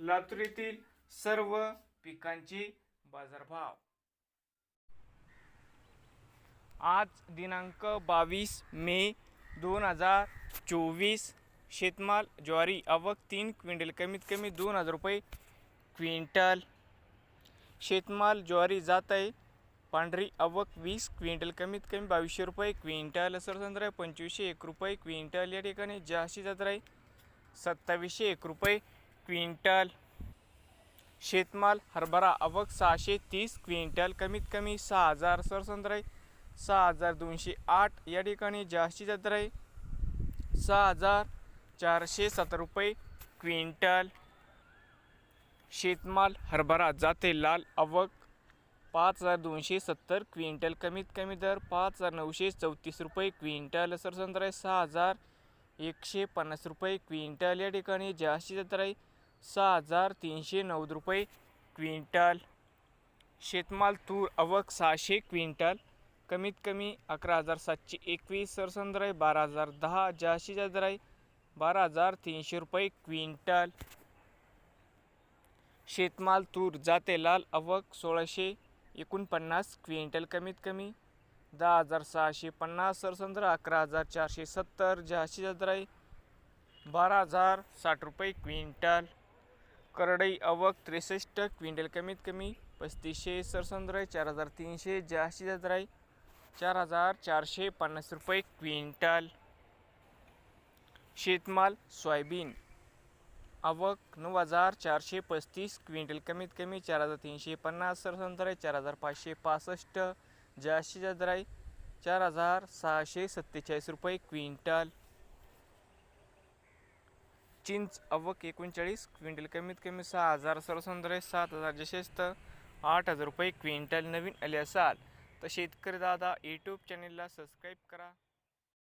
लातूर येथील सर्व पिकांचे बाजारभाव. आज दिनांक बावीस मे दोन हजार चोवीस. शेतमाल ज्वारी आवक तीन क्विंटल कमीत कमी दोन हजार रुपये क्विंटल. शेतमाल ज्वारी जात आहे पांढरी आवक वीस क्विंटल कमीत कमी बावीसशे रुपये क्विंटल. सरसंद्र पंचवीसशे एक रुपये क्विंटल. या ठिकाणी जास्ती जात आहे सत्तावीसशे एक रुपये क्विंटल शेतमाल हरभरा आवक सहाशे तीस क्विंटल कमीत कमी सहा हजार सरसंद्र आहे सहा हजार दोनशे आठ या ठिकाणी जास्ती जात आहे सहा हजार चारशे सत्तर रुपये क्विंटल शेतमाल हरभरा जाते लाल आवक पाच हजार दोनशे सत्तर क्विंटल कमीत कमी दर पाच हजार नऊशे चौतीस रुपये क्विंटल सरसंत्र आहे सहा हजार एकशे पन्नास रुपये क्विंटल या ठिकाणी जास्तीत जास्त आहे सहा हजार तीनशे नऊ रुपये क्विंटल. शेतमाल तूर अवक सहाशे क्विंटल. कमीत कमी अकरा हजार सातशे एकवीस. सरसंद्र आहे बारा हजार दहा. जास्तीत जास्त आहे बारा हजार तीनशे रुपये क्विंटल. शेतमाल तूर जाते लाल अवक सोळाशे एकोणपन्नास क्विंटल. कमीत कमी दहा हजार सहाशे पन्नास. सरसंद्र अकरा हजार चारशे सत्तर. जास्तीत जास्त आहे बारा हजार साठ रुपये क्विंटल. करडई आवक त्रेसष्ट क्विंटल कमीत कमी पस्तीसशे सरसंद्र चार हजार तीनशे जास्तीत जास्त राय चार हजार चारशे पन्नास रुपये क्विंटल. शेतमाल सोयाबीन. आवक नऊ हजार चारशे पस्तीस क्विंटल कमीत कमी चार हजार तीनशे पन्नास सरसंत्र आहे चार हजार पाचशे पासष्ट जास्तीत जास्त आहे चार हजार सहाशे सत्तेचाळीस रुपये क्विंटल. चिंच अवक एकोणचाळीस क्विंटल कमीत कमी सहा हजार सरसंद्रे सात हजार जशेस्त आठ हजार रुपये क्विंटल नवीन आले असाल. तर शेतकरी दादा यूट्यूब चॅनेलला सबस्क्राईब करा.